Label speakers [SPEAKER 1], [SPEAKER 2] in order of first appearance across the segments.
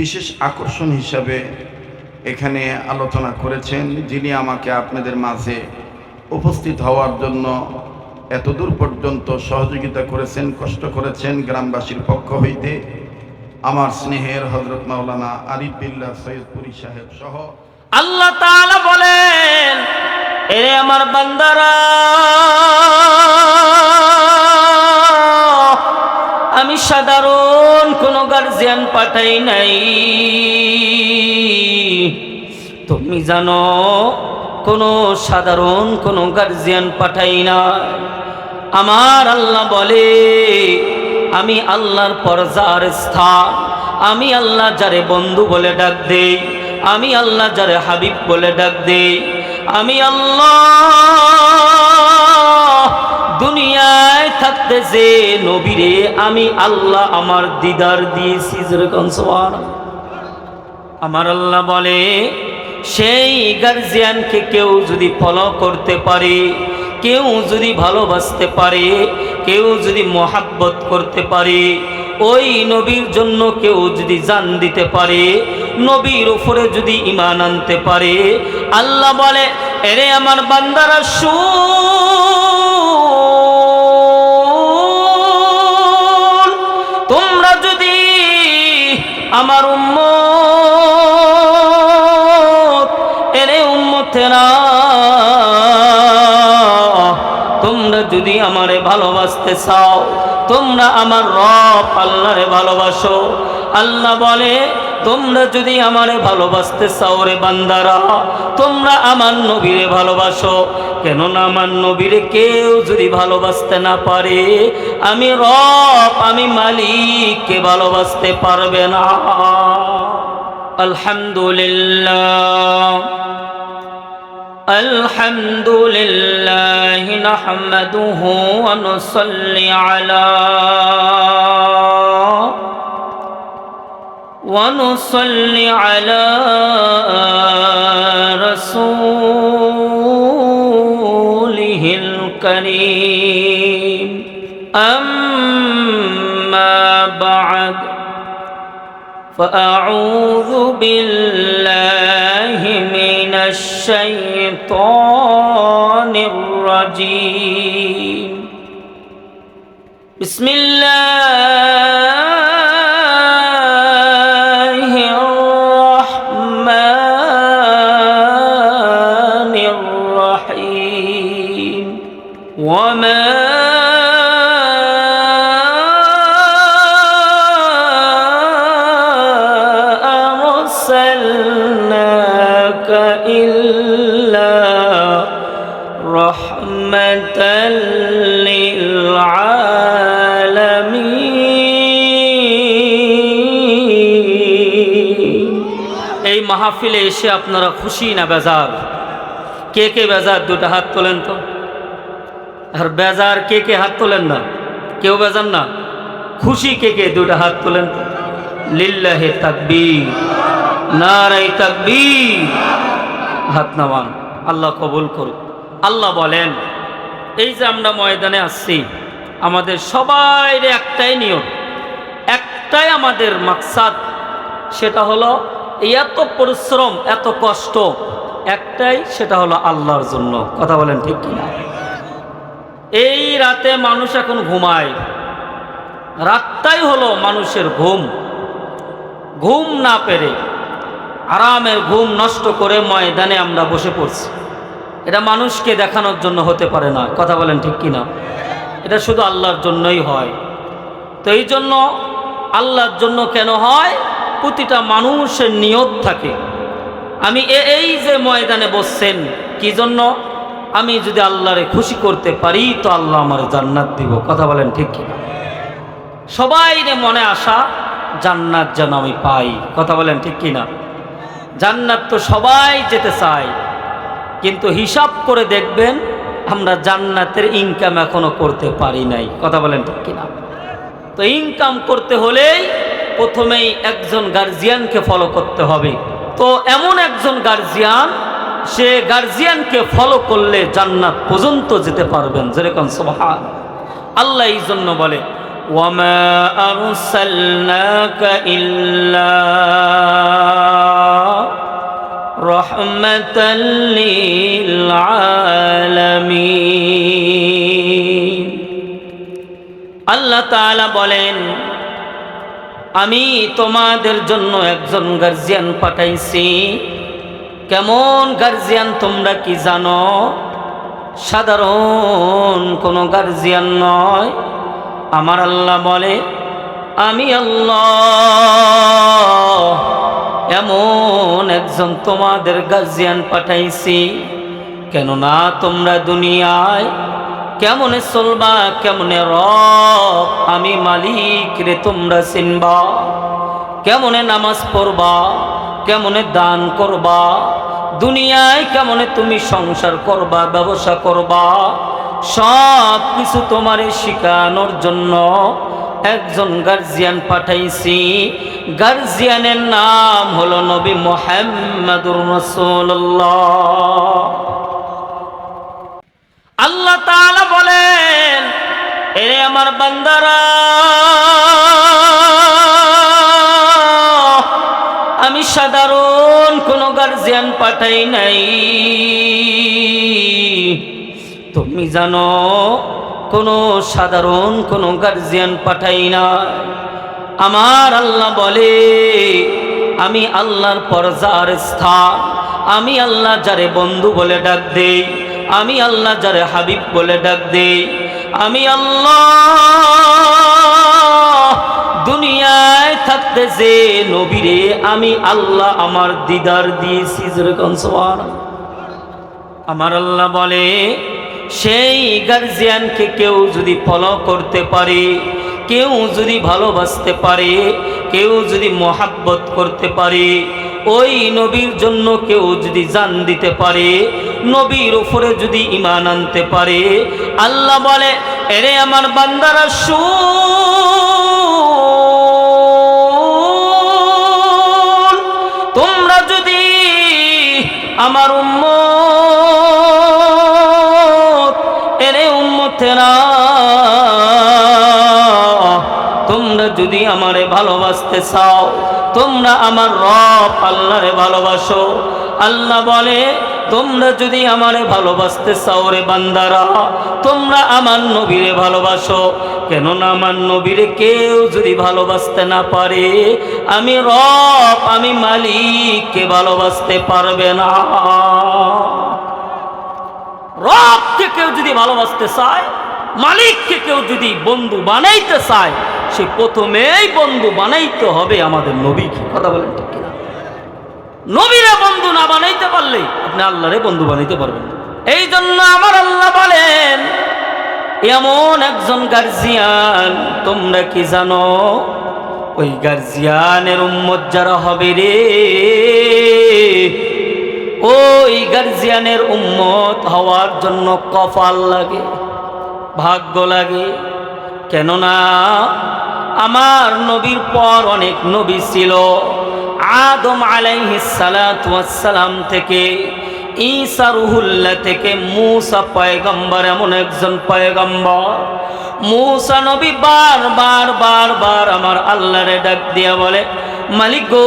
[SPEAKER 1] বিশেষ আকর্ষণ হিসাবে এখানে আলোচনা করেছেন, যিনি আমাকে আপনাদের মাঝে উপস্থিত হওয়ার জন্য এতদূর পর্যন্ত সহযোগিতা করেছেন, কষ্ট করেছেন গ্রামবাসীর পক্ষ হইতে। আমার স্নেহের হজরত মাওলানা আরিফ বিল্লাহ সৈয়দপুরি সাহেব সহ
[SPEAKER 2] আল্লাহ বলেন, এরে আমার বান্দারা গার্জিয়ান পাঠাই নাই। তুমি জানো, কোন সাধারণ, কোন গার্জিয়ান পাঠাই না আমার আল্লাহ বলে, আমি আল্লাহর পর্যার স্থান, আমি আল্লাহ যারে বন্ধু বলে ডাক দেই, আমি আল্লাহ যারে হাবিব বলে ডাক দেই, আমি আল্লাহ দুনিয়ায় থাকতে যে নবীরে আমি আল্লাহ আমার দিদার দিয়েছি, যেরকম সোয়ার আমার আল্লাহ বলে, সেই গার্জিয়ানকে কেউ যদি ফলো করতে পারে, কেউ যদি ভালোবাসতে পারে, কেউ যদি মোহাব্বত করতে পারে, ওই নবীর জন্য কেউ যদি জান দিতে পারে, নবীর উপরে যদি ইমান আনতে পারে, আল্লাহ বলে, এরে আমার বান্দারা, শুন আমার উম্মত, এরে উম্মতেরা, তোমরা যদি আমারে ভালোবাসতে চাও, তোমরা আমার রব আল্লাহরে ভালোবাসো। আল্লাহ বলে, তোমরা যদি আমারে ভালোবাসতে চাও রে বান্দারা, তোমরা আমার নবীরে ভালোবাসো। কেননা আমার নবীরে কেউ যদি ভালোবাসতে না পারে আমি রব আমি মালিককে ভালোবাসতে পারবে না আলহামদুলিল্লাহ الحمد لله نحمده ونصلي على ونصلي على رسوله الكريم. أما بعد فأعوذ بالله من الشيطان الرجيم. بسم الله এই মাহফিলে এসে আপনারা খুশি না বেজার? কে কে বেজার? দুটা হাত তোলেন তো। আর বেজার কে কে হাত তোলেন না? কেউ বেজার না? খুশি কে কে? দুটা হাত তোলেন তো। লিল্লাহে তাকবীর। নারাই তাকবীর। হাত নামান। আল্লাহ কবুল করুক। আল্লাহ বলেন, এই যে আমরা ময়দানে আসছি, আমাদের সবাই একটাই নিয়ম। একটাই আমাদের মাকসাদ, সেটা হলো এই এত পরিশ্রম, এত কষ্ট, একটাই সেটা হলো আল্লাহর জন্য। কথা বলেন ঠিক কিনা? এই রাতে মানুষ এখন ঘুমায়। রাতটাই হলো মানুষের ঘুম। ঘুম না পেরে, আরামের ঘুম নষ্ট করে ময়দানে আমরা বসে পড়ছি। এটা মানুষকে দেখানোর জন্য হতে পারে না। কথা বলেন ঠিক কিনা? এটা শুধু আল্লাহর জন্যই হয়। তো এই জন্য আল্লাহর জন্য কেন হয়? প্রতিটা মানুষের নিয়ত থাকে। আমি এই যে ময়দানে বসছেন, কি জন্য? আমি যদি আল্লাহরে খুশি করতে পারি, তো আল্লাহ আমার জান্নাত দিব। কথা বলেন ঠিক কিনা? সবাই মনে আসা জান্নাত যেন আমি পাই। কথা বলেন ঠিক কিনা? জান্নাত তো সবাই যেতে চায়, কিন্তু হিসাব করে দেখবেন, আমরা জান্নাতের ইনকাম এখনও করতে পারি নাই। কথা বলেন ঠিক কিনা? তো ইনকাম করতে হলেই প্রথমেই একজন গার্জিয়ানকে ফলো করতে হবে তো এমন একজন গার্জিয়ান সে গার্জিয়ানকে ফলো করলে জান্নাত পর্যন্ত যেতে পারবেন যেরকম সোহান আল্লাহ এই জন্য বলে وما أرسلناك إلا رحمة للعالمين আল্লাহ তাআলা বলেন আমি তোমাদের জন্য একজন গার্জিয়ান পাঠাইছি। কেমন গার্জিয়ান তোমরা কি জানো? সাধারণ কোনো গার্জিয়ান নয়। আমার আল্লাহ বলে, আমি আল্লাহ এমন একজন তোমাদের গার্জিয়ান পাঠাইছি। কেননা তোমরা দুনিয়ায় কেমনে চলবা, কেমনে রব? আমি মালিক রে, তোমরা চিনবা। কেমনে নামাজ পড়বা, কেমনে দান করবা? দুনিয়ায় কেমনে তুমি সংসার করবা, ব্যবসা করবা? সব কিছু তোমারে শিখানোর জন্য একজন গার্জিয়ান পাঠাইছি। গার্জিয়ানের নাম হলো নবী মোহাম্মদুর রসুল্লাহ আল্লাহ তাআলা বলেন, এরে আমার বান্দারা, আমি সাধারণ কোন গার্জিয়ান পাঠাই নাই। তুমি জানো, কোনো সাধারণ কোনো গার্জিয়ান পাঠাই না আমার আল্লাহ বলে, আমি আল্লাহর পর যার স্থান, আমি আল্লাহ যারে বন্ধু বলে ডাক দেই। আমি আল্লাহ যারে হাবিব বলে ডাক দেই, আমি আল্লাহ দুনিয়ায় থাকতে যে নবীরে আমি আল্লাহ আমার দিদার দিয়েছি আমার আল্লাহ বলে, সেই গার্জিয়ানকে কেউ যদি ফলো করতে পারে, কেউ যদি ভালোবাসতে পারে, কেউ যদি মহাব্বত করতে পারে ওই নবীর জন্য কেউ যদি জান দিতে পারে, নবীর উপরে যদি ইমান আনতে পারে, আল্লাহ বলে, এরে আমার বান্দারা, শুন, তোমরা যদি আমার উম্মত, এরে উম্মতেরা, তোমরা যদি আমারে ভালোবাসতে চাও তোমরা আমার রব আল্লাহরে ভালোবাসো। আল্লাহ বলে, তোমরা যদি আমারে ভালোবাসতে চাও রে বান্দারা, তোমরা আমার নবীরে ভালোবাসো। কেননা আমার নবীরে কেউ যদি ভালোবাসতে না পারে, আমি রব, আমি মালিককে ভালোবাসতে পারবে না। রবকে কেউ যদি ভালোবাসতে চায় মালিককে কেউ যদি বন্ধু বানাইতে চায়, সে প্রথমেই বন্ধু বানাইতে হবে আমাদের নবীকে। কথা বলেন ঠিক কিনা? নবীরে বন্ধু না বানাইতে পারলে আপনি আল্লাহরে বন্ধু বানাইতে পারবেন। এই জন্য আমার আল্লাহ বলেন, এমন একজন গার্জিয়ান, তোমরা কি জানো, ওই গার্জিয়ানের উম্মত যারা হবে রে, ওই গার্জিয়ানের উম্মত হওয়ার জন্য কপাল লাগে। ভাগ্য লাগে। কেননা আমার নবীর পর অনেক নবী ছিল। আদম আলাইহিসালাম থেকে, ঈসা রুহুল্লাহ থেকে, মুসা পয়গম্বর এমন একজন পয়গম্বর। মুসা নবী বার বার বার বার আমার আল্লাহরে ডাক দিয়া বলে, মালিক গো,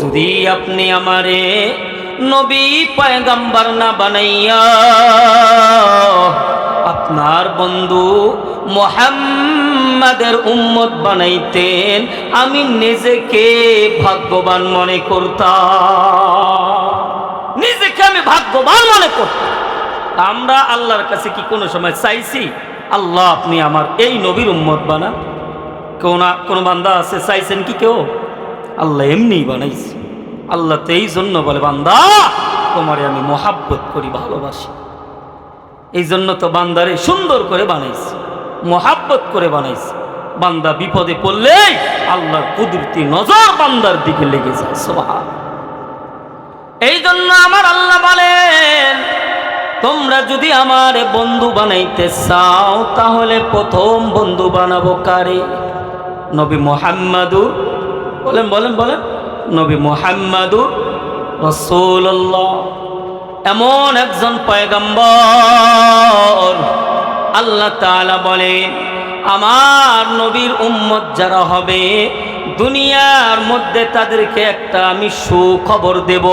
[SPEAKER 2] যদি আপনি আমারে নবী পয়গম্বর না বানাইয়া। আপনার বন্ধু মোহাম্মদের উম্মত বানাইতেন, আমি নিজেকে ভাগ্যবান মনে করতাম। নিজেকে আমি ভাগ্যবান মনে করতাম। আমরা আল্লাহর কাছে কি কোনো সময় চাইছি? আল্লাহ, আপনি আমার এই নবীর উম্মত বানান। কোন না বান্দা আছে, চাইছেন কি কেউ? আল্লাহ এমনি বানাইছে। আল্লাহ তো এই জন্য বলে, বান্দা, তোমারে আমি মহাব্বত করি, ভালোবাসি। এই জন্য তো বান্দারে সুন্দর করে বানাইছি, মহাব্বত করে বানাইছি। বান্দা বিপদে পড়লে আল্লাহর কুদরতি নজর বান্দার দিকে লেগে যায় সোহা এই জন্য আমার আল্লাহ বলেন, তোমরা যদি আমার বন্ধু বানাইতে চাও, তাহলে প্রথম বন্ধু বানাবো কারে? নবী মোহাম্মদুর, বলেন বলেন বলেন। নবী মোহাম্মদুর রসুল্লাহ এমন একজন পয়গম্বর আল্লাহ তালা বলেন, আমার নবীর উম্মত যারা হবে, দুনিয়ার মধ্যে তাদেরকে একটা আমি সুখবর দেব,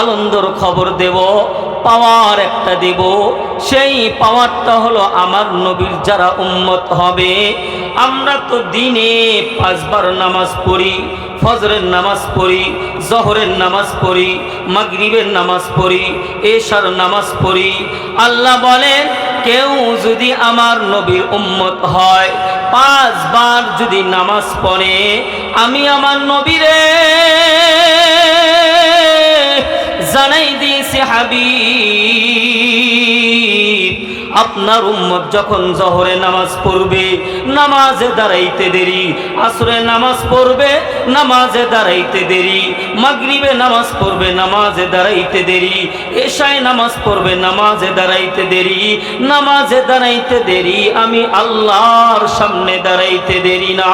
[SPEAKER 2] আনন্দর খবর দেব পাওয়ার একটা দেব। সেই পাওয়ারটা হলো আমার নবীর যারা উম্মত হবে। আমরা তো দিনে পাঁচবার নামাজ পড়ি, ফজরের নামাজ পড়ি, জহরের নামাজ পড়ি, মাগরিবের নামাজ পড়ি, এশার নামাজ পড়ি। আল্লাহ বলেন, কেউ যদি আমার নবীর উম্মত হয়, পাঁচবার যদি নামাজ পড়ে, আমি আমার নবীরে জানাই দিয়েছি হাবিব, আপনার উম্মত যখন জহরে নামাজ পড়বে, নামাজে দাঁড়াইতে দেরি, আসরে নামাজ পড়বে, নামাজে দাঁড়াইতে দেরি, মাগরিবে নামাজ পড়বে, নামাজে দাঁড়াইতে দেরি, এশায় নামাজ পড়বে, নামাজে দাঁড়াইতে দেরি, নামাজে দাঁড়াইতে দেরি, আমি আল্লাহর সামনে দাঁড়াইতে দেরি না।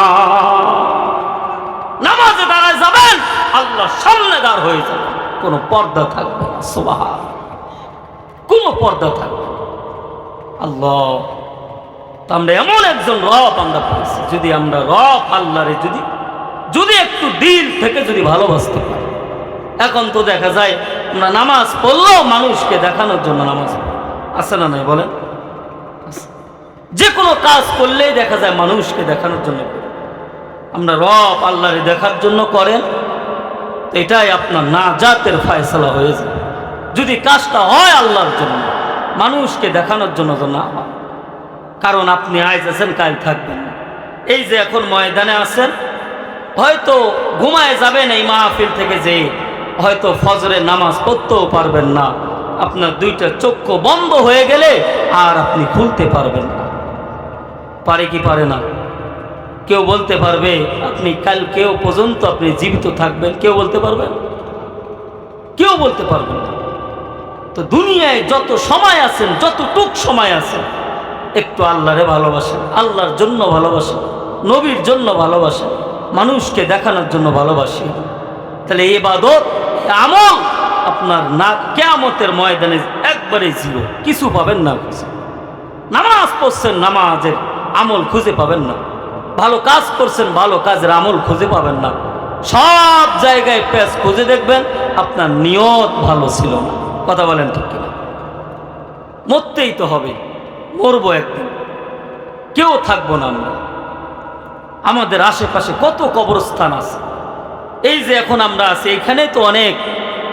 [SPEAKER 2] নামাজে দাঁড়ায় যাবেন, আল্লাহর সামনে দাঁড় হয়ে যাবে কোনো পর্দা থাকবে না সুবাহ কোনো পর্দা থাকবে। আল্লাহ আমরা এমন একজন রব আমরা পেয়েছি, যদি আমরা রব আল্লাহরে যদি যদি একটু দিল থেকে যদি ভালোবাসতে পারি এখন তো দেখা যায়, আমরা নামাজ পড়লেও মানুষকে দেখানোর জন্য নামাজ। আছে না নাই, বলেন যে কোনো কাজ করলেই দেখা যায় মানুষকে দেখানোর জন্য। আমরা রব আল্লাহরে দেখার জন্য করেন এটাই আপনার না জাতের ফায়সলা হয়ে যায়। যদি কাজটা হয় আল্লাহর জন্য, মানুষকে দেখানোর জন্য তো না হয়। কারণ আপনি আজ আছেন, কাল থাকবেন এই যে এখন ময়দানে আছেন, হয়তো ঘুমায় যাবেন এই মাহফিল থেকে যে হয়তো ফজরে নামাজ পড়তেও পারবেন না। আপনার দুইটা চক্ষু বন্ধ হয়ে গেলে আর আপনি খুলতে পারবেন না। পারে কি পারে না? কেউ বলতে পারবে, আপনি কাল কেউ পর্যন্ত আপনি জীবিত থাকবেন। কেউ বলতে পারবেন কেউ বলতে পারবেন তো দুনিয়ায় যত সময় আছেন, যতটুক সময় আছেন, একটু আল্লাহরে ভালোবাসেন, আল্লাহর জন্য ভালোবাসেন, নবীর জন্য ভালোবাসেন, মানুষকে দেখানোর জন্য ভালোবাসি তাহলে এই বাদত আমল আপনার না, কেয়ামতের ময়দানে একবারে জিরো। কিছু পাবেন না। নামাজ পড়ছেন, নামাজের আমল খুঁজে পাবেন না। ভালো কাজ করছেন, ভালো কাজের আমল খুঁজে পাবেন না। সব জায়গায় প্যাস খুঁজে দেখবেন, আপনার নিয়ত ভালো ছিল না। কথা বলেন ঠিক কিনা? মরতেই তো হবে। মরবো একদিন। কেউ থাকব না আমরা। আমাদের আশেপাশে কত কবরস্থান আছে। এই যে এখন আমরা আছি এখানে তো অনেক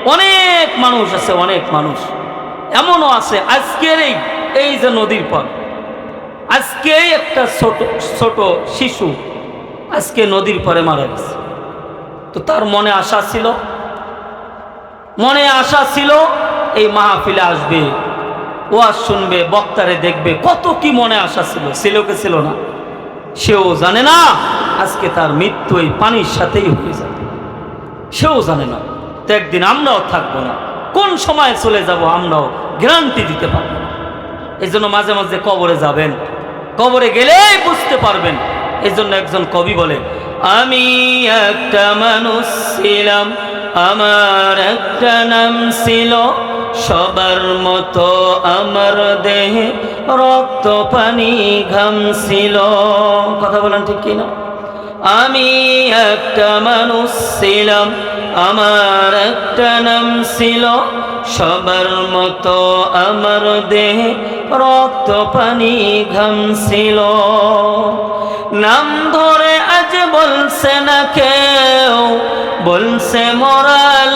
[SPEAKER 2] অনেক মানুষ আছে, অনেক মানুষ। এমনও আছে আজকের এই এই যে নদীর পর আজকে একটা ছোট ছোট শিশু আজকে নদীর পরে মারা গেছে। তো তার মনে আশা ছিল, মনে আশা ছিল এই মাহফিলে আসবে, ওয়াজ শুনবে, বক্তারে দেখবে, কত কি মনে আশা ছিল ছিল কে ছিল না। সেও জানে না আজকে তার মৃত্যু এই পানির সাথেই হয়ে যাবে। সেও জানে না, তো একদিন আমরাও থাকব না। কোন সময় চলে যাব আমরাও গ্যারান্টি দিতে পারব এই জন্য মাঝে মাঝে কবরে যাবেন। কবরে গেলেই বুঝতে পারবেন। এই জন্য একজন কবি বলে, আমি একটা মানুষ ছিলাম, আমার একটা নাম ছিল সবার মতো, আমার দেহে রক্ত পানি ঘাম ছিল। কথা বলেন ঠিক কিনা? আমি একটা মানুষ ছিলাম, আমার একটা নাম ছিল সবার মতো, আমার দেহে রক্ত পানি ঘাম ছিল। নাম ধরে আজ বলছে না কেউ, বলছে মরালাস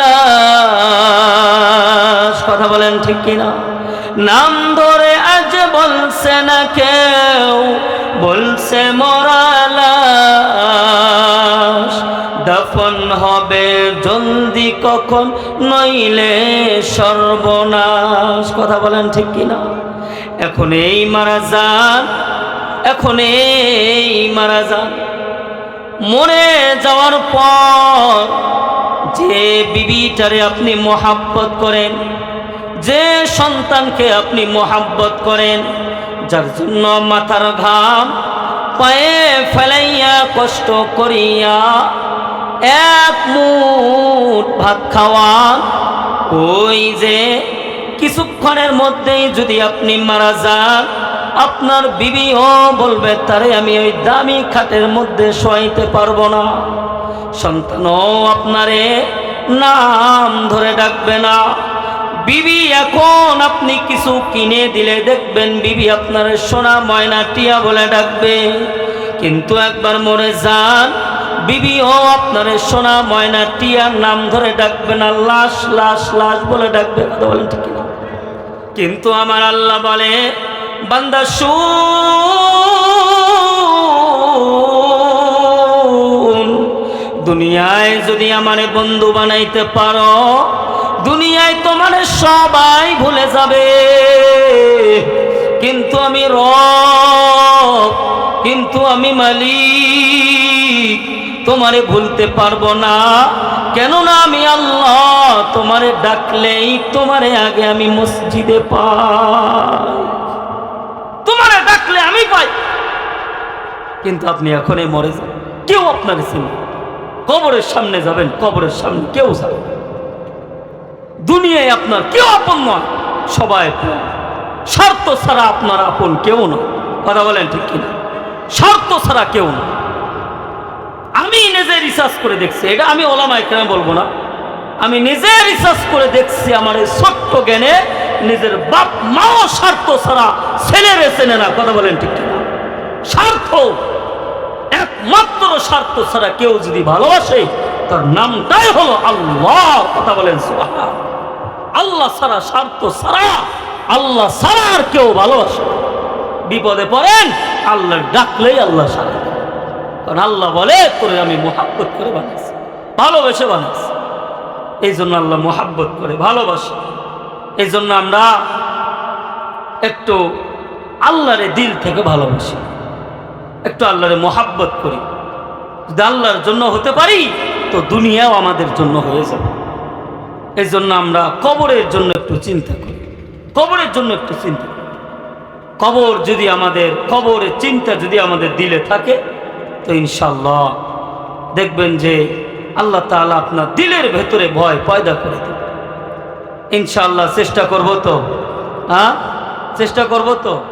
[SPEAKER 2] কথা বলেন ঠিক কিনা? নাম ধরে আজ বলছে না কেউ, বলছে মরালাস দফন হবে জলদি কখন, নইলে সর্বনাশ। কথা বলেন ঠিক কিনা? এখন এই মারা যান, এখন এই মারা যান। মরে যাওয়ার পর যে বিবিটারে আপনি মোহাব্বত করেন, যে সন্তানকে আপনি মোহাব্বত করেন, যার জন্য মাথার ঘাম পায়ে ফেলাইয়া কষ্ট করিয়া এক মুঠ ভাত খাওয়ান, ওই যে কিছুক্ষণের মধ্যেই যদি আপনি মারা যান, আপনার বিবিও বলবে, তারে আমি ওই দামি খাটের মধ্যে শোয়াইতে পারব না। সন্তানও আপনারে নাম ধরে ডাকবে না। বিবি এখন আপনি কিছু কিনে দিলে দেখবেন বিবি আপনার সোনা, ময়না, টিয়া বলে ডাকবে। কিন্তু একবার মরে যান বিবি ও আপনার সোনা, ময়না, টিয়ার নাম ধরে ডাকবে না, লাশ লাশ লাশ বলে ডাকবে। কথা বলেন ঠিক কিন্তু আমার আল্লাহ বলে, বান্দা, শুন, দুনিয়ায় যদি আমারে বন্ধু বানাইতে পারো, দুনিয়ায় তোমার সবাই ভুলে যাবে। কিন্তু আমি র কিন্তু আমি মালিক, তোমারে ভুলতে পারব না। কেননা আমি আল্লাহ তোমারে ডাকলেই তোমারে আগে আমি মসজিদে পাই। তোমারে ডাকলে আমি পাই। কিন্তু আপনি এখনই মরে যান। কেউ আপনাকে চিনবে কবরের সামনে যাবেন, কবরের সামনে কেউ যাবে দুনিয়ায় আপনার কেউ আপন নয়, সবাই শর্ত ছাড়া আপনার আপন কেউ নয়। কথা বলেন ঠিক কিনা? শর্ত ছাড়া কেউ না আমি নিজে রিসার্চ করে দেখছি। এটা আমি ওলামায় কেন বলব না। আমি নিজে রিসার্চ করে দেখছি আমার এই ছোট্ট জ্ঞানে নিজের বাপ মাও স্বার্থ ছাড়া ছেলেরে চেনে না। কথা বলেন ঠিক স্বার্থ, একমাত্র স্বার্থ ছাড়া কেউ যদি ভালোবাসে, তার নামটাই হলো আল্লাহ। কথা বলেন। আল্লাহ ছাড়া, স্বার্থ ছাড়া, আল্লাহ ছাড়া আর কেউ ভালোবাসে বিপদে পড়েন আল্লাহ ডাকলেই আল্লাহ সারা কারণ আল্লাহ বলে, তোরে আমি মোহাব্বত করে বানাইছি, ভালোবেসে বানাইছি। এই জন্য আল্লাহ মোহাব্বত করে, ভালোবাসে। এই জন্য আমরা একটু আল্লাহরে দিল থেকে ভালোবাসি, একটু আল্লাহরে মোহাব্বত করি। যদি আল্লাহর জন্য হতে পারি, তো দুনিয়াও আমাদের জন্য হয়ে যাবে। এই জন্য আমরা কবরের জন্য একটু চিন্তা করি, কবরের জন্য একটু চিন্তা করি। কবর যদি আমাদের, কবরের চিন্তা যদি আমাদের দিলে থাকে, তো ইনশাল্লাহ দেখবেন যে আল্লাহ তালা আপনার দিলের ভেতরে ভয় পয়দা করে দেবে। ইনশাল্লাহ চেষ্টা করব তো হ্যাঁ? চেষ্টা করব তো?